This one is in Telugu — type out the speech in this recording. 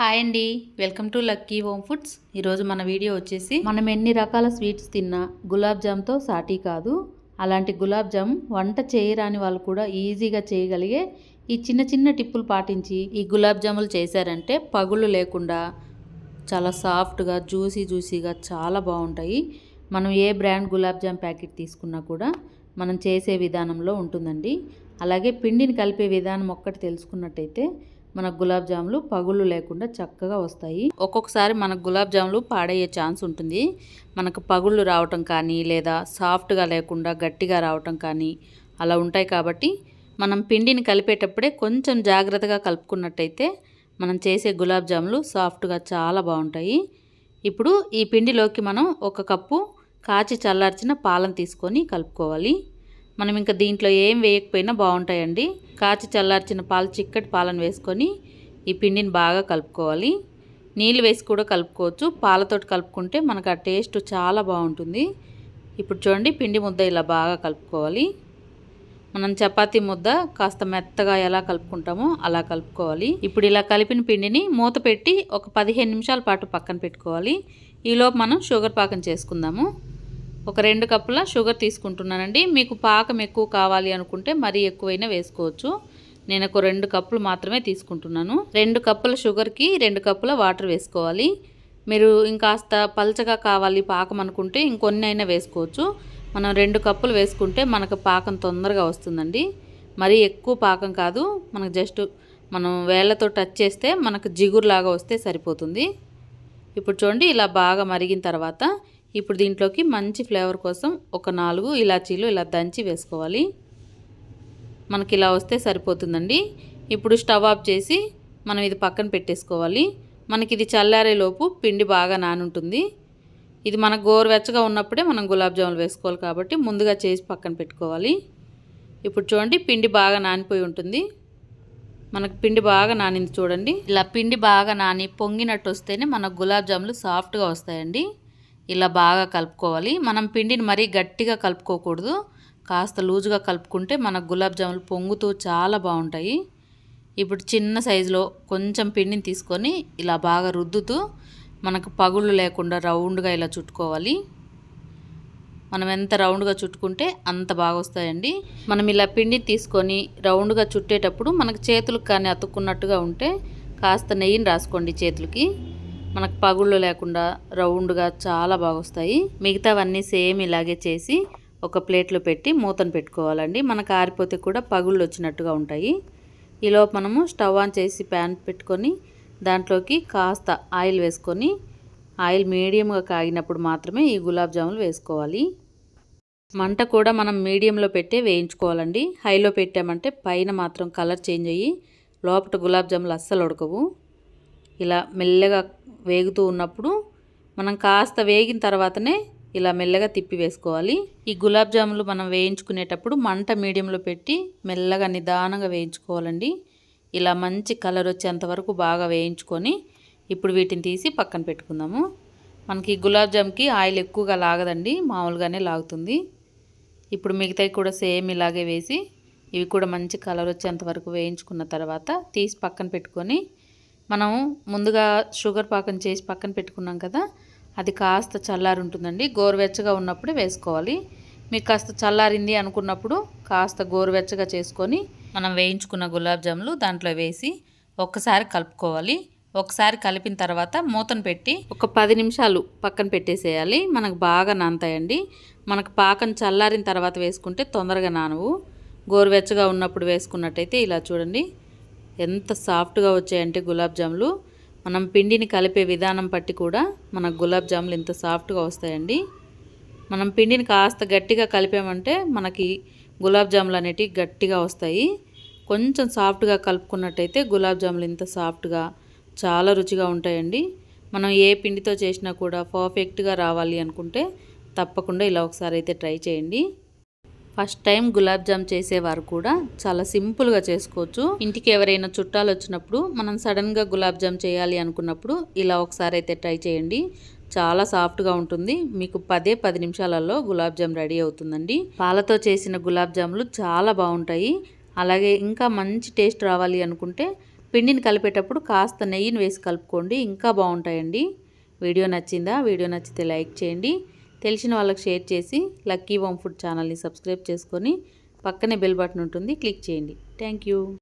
హాయ్ అండి. Welcome to lucky home foods. ఈరోజు మన వీడియో వచ్చేసి మనం ఎన్ని రకాల స్వీట్స్ తిన్నా గులాబ్ జామ్తో సాటీ కాదు. అలాంటి గులాబ్ జామ్ వంట చేయరాని వాళ్ళు కూడా ఈజీగా చేయగలిగే ఈ చిన్న చిన్న టిప్పులు పాటించి ఈ గులాబ్ జాములు చేశారంటే పగులు లేకుండా చాలా సాఫ్ట్గా జ్యూసీ జ్యూసీగా చాలా బాగుంటాయి. మనం ఏ బ్రాండ్ గులాబ్ జామ్ ప్యాకెట్ తీసుకున్నా కూడా మనం చేసే విధానంలో ఉంటుందండి. అలాగే పిండిని కలిపే విధానం ఒక్కటి తెలుసుకున్నట్టయితే మనకు గులాబ్ జాములు పగుళ్ళు లేకుండా చక్కగా వస్తాయి. ఒక్కొక్కసారి మనకు గులాబ్ జాములు పాడయ్యే ఛాన్స్ ఉంటుంది. మనకు పగుళ్ళు రావటం కానీ లేదా సాఫ్ట్గా లేకుండా గట్టిగా రావటం కానీ అలా ఉంటాయి కాబట్టి మనం పిండిని కలిపేటప్పుడే కొంచెం జాగ్రత్తగా కలుపుకున్నట్టయితే మనం చేసే గులాబ్ జాములు సాఫ్ట్గా చాలా బాగుంటాయి. ఇప్పుడు ఈ పిండిలోకి మనం ఒక కప్పు కాచి చల్లార్చిన పాలను తీసుకొని కలుపుకోవాలి. మనం ఇంకా దీంట్లో ఏం వేయకపోయినా బాగుంటాయండి. కాచి చల్లార్చిన పాలు చిక్కటి పాలను వేసుకొని ఈ పిండిని బాగా కలుపుకోవాలి. నీళ్ళు వేసి కూడా కలుపుకోవచ్చు. పాలతోటి కలుపుకుంటే మనకు ఆ టేస్ట్ చాలా బాగుంటుంది. ఇప్పుడు చూడండి పిండి ముద్ద ఇలా బాగా కలుపుకోవాలి. మనం చపాతీ ముద్ద కాస్త మెత్తగా ఎలా కలుపుకుంటామో అలా కలుపుకోవాలి. ఇప్పుడు ఇలా కలిపిన పిండిని మూత పెట్టి ఒక పదిహేను నిమిషాల పాటు పక్కన పెట్టుకోవాలి. ఈలోపు మనం షుగర్ పాకం చేసుకుందాము. ఒక రెండు కప్పుల షుగర్ తీసుకుంటున్నానండి. మీకు పాకం ఎక్కువ కావాలి అనుకుంటే మరీ ఎక్కువైనా వేసుకోవచ్చు. నేను ఒక రెండు కప్పులు మాత్రమే తీసుకుంటున్నాను. రెండు కప్పుల షుగర్కి రెండు కప్పుల వాటర్ వేసుకోవాలి. మీరు ఇంకాస్త పల్చగా కావాలి పాకం అనుకుంటే ఇంకొన్ని అయినా వేసుకోవచ్చు. మనం రెండు కప్పులు వేసుకుంటే మనకు పాకం తొందరగా వస్తుందండి. మరీ ఎక్కువ పాకం కాదు. మనకు జస్ట్ మనం వేళ్ళతో టచ్ చేస్తే మనకు జిగురులాగా వస్తే సరిపోతుంది. ఇప్పుడు చూడండి ఇలా బాగా మరిగిన తర్వాత ఇప్పుడు దీంట్లోకి మంచి ఫ్లేవర్ కోసం ఒక నాలుగు ఇలాచీలు ఇలా దంచి వేసుకోవాలి. మనకి ఇలా వస్తే సరిపోతుందండి. ఇప్పుడు స్టవ్ ఆఫ్ చేసి మనం ఇది పక్కన పెట్టేసుకోవాలి. మనకి ఇది చల్లారేలోపు పిండి బాగా నానుంటుంది. ఇది మన గోరువెచ్చగా ఉన్నప్పుడే మనం గులాబ్ జాములు వేసుకోవాలి కాబట్టి ముందుగా చేసి పక్కన పెట్టుకోవాలి. ఇప్పుడు చూడండి పిండి బాగా నానిపోయి ఉంటుంది. మనకు పిండి బాగా నానింది చూడండి. ఇలా పిండి బాగా నాని పొంగినట్టు వస్తేనే మన గులాబ్ జాములు సాఫ్ట్గా వస్తాయండి. ఇలా బాగా కలుపుకోవాలి. మనం పిండిని మరీ గట్టిగా కలుపుకోకూడదు. కాస్త లూజుగా కలుపుకుంటే మన గులాబ్ జాములు పొంగుతూ చాలా బాగుంటాయి. ఇప్పుడు చిన్న సైజులో కొంచెం పిండిని తీసుకొని ఇలా బాగా రుద్దుతూ మనకు పగుళ్ళు లేకుండా రౌండ్గా ఇలా చుట్టుకోవాలి. మనం ఎంత రౌండ్గా చుట్టుకుంటే అంత బాగా వస్తాయండి. మనం ఇలా పిండి తీసుకొని రౌండ్గా చుట్టేటప్పుడు మనకు చేతులకు కానీ అతుక్కున్నట్టుగా ఉంటే కాస్త నెయ్యిని రాసుకోండి చేతులకి. మనకు పగుళ్ళు లేకుండా రౌండ్గా చాలా బాగా వస్తాయి మిగతావన్నీ సేమ్ ఇలాగే చేసి ఒక ప్లేట్లో పెట్టి మూతను పెట్టుకోవాలండి. మనకు ఆరిపోతే కూడా పగుళ్ళు వచ్చినట్టుగా ఉంటాయి. ఈలోపు మనము స్టవ్ ఆన్ చేసి ప్యాన్ పెట్టుకొని దాంట్లోకి కాస్త ఆయిల్ వేసుకొని ఆయిల్ మీడియంగా కాగినప్పుడు మాత్రమే ఈ గులాబ్ జాములు వేసుకోవాలి. మంట కూడా మనం మీడియంలో పెట్టే వేయించుకోవాలండి. హైలో పెట్టామంటే పైన మాత్రం కలర్ చేంజ్ అయ్యి లోపల గులాబ్ జాములు అస్సలు ఉడకవు. ఇలా మెల్లగా వేగుతూ ఉన్నప్పుడు మనం కాస్త వేగిన తర్వాతనే ఇలా మెల్లగా తిప్పి వేసుకోవాలి. ఈ గులాబ్ జాములు మనం వేయించుకునేటప్పుడు మంట మీడియంలో పెట్టి మెల్లగా నిదానంగా వేయించుకోవాలండి. ఇలా మంచి కలర్ వచ్చేంత వరకు బాగా వేయించుకొని ఇప్పుడు వీటిని తీసి పక్కన పెట్టుకుందాము. మనకి గులాబ్ జామ్కి ఆయిల్ ఎక్కువగా లాగదండి మామూలుగానే లాగుతుంది. ఇప్పుడు మిగతాయి కూడా సేమ్ ఇలాగే వేసి ఇవి కూడా మంచి కలర్ వచ్చేంత వరకు వేయించుకున్న తర్వాత తీసి పక్కన పెట్టుకొని మనం ముందుగా షుగర్ పాకం చేసి పక్కన పెట్టుకున్నాం కదా అది కాస్త చల్లారి ఉంటుందండి గోరువెచ్చగా ఉన్నప్పుడే వేసుకోవాలి. మీకు కాస్త చల్లారింది అనుకున్నప్పుడు కాస్త గోరువెచ్చగా చేసుకొని మనం వేయించుకున్న గులాబ్ జాములు దాంట్లో వేసి ఒక్కసారి కలుపుకోవాలి. ఒకసారి కలిపిన తర్వాత మూతను పెట్టి ఒక పది నిమిషాలు పక్కన పెట్టేసేయాలి. మనకు బాగా నానతాయండి. మనకు పాకం చల్లారిన తర్వాత వేసుకుంటే తొందరగా నానవు. గోరువెచ్చగా ఉన్నప్పుడు వేసుకున్నట్టయితే ఇలా చూడండి. ఎంత సాఫ్ట్గా వచ్చాయంటే గులాబ్ జాములు. మనం పిండిని కలిపే విధానం బట్టి కూడా మనకు గులాబ్ జాములు ఇంత సాఫ్ట్గా వస్తాయండి. మనం పిండిని కాస్త గట్టిగా కలిపామంటే మనకి గులాబ్ జాములు అనేటివి గట్టిగా వస్తాయి. కొంచెం సాఫ్ట్గా కలుపుకున్నట్టయితే గులాబ్ జాములు ఇంత సాఫ్ట్గా చాలా రుచిగా ఉంటాయండి. మనం ఏ పిండితో చేసినా కూడా పర్ఫెక్ట్గా రావాలి అనుకుంటే తప్పకుండా ఇలా ఒకసారి అయితే ట్రై చేయండి. ఫస్ట్ టైం గులాబ్ జామ్ చేసేవారు కూడా చాలా సింపుల్గా చేసుకోవచ్చు. ఇంటికి ఎవరైనా చుట్టాలు వచ్చినప్పుడు మనం సడన్గా గులాబ్ జామ్ చేయాలి అనుకున్నప్పుడు ఇలా ఒకసారి అయితే ట్రై చేయండి. చాలా సాఫ్ట్గా ఉంటుంది. మీకు పదే పది నిమిషాలలో గులాబ్ జామ్ రెడీ అవుతుందండి. పాలతో చేసిన గులాబ్ జాములు చాలా బాగుంటాయి. అలాగే ఇంకా మంచి టేస్ట్ రావాలి అనుకుంటే పిండిని కలిపేటప్పుడు కాస్త నెయ్యిని వేసి కలుపుకోండి. ఇంకా బాగుంటాయండి. వీడియో నచ్చిందా? వీడియో నచ్చితే లైక్ చేయండి. తెలిసిన వాళ్ళకి షేర్ చేసి లక్కీ హోమ్ ఫుడ్ ఛానల్ని సబ్స్క్రైబ్ చేసుకొని పక్కనే బెల్ బటన్ ఉంటుంది క్లిక్ చేయండి. Thank you.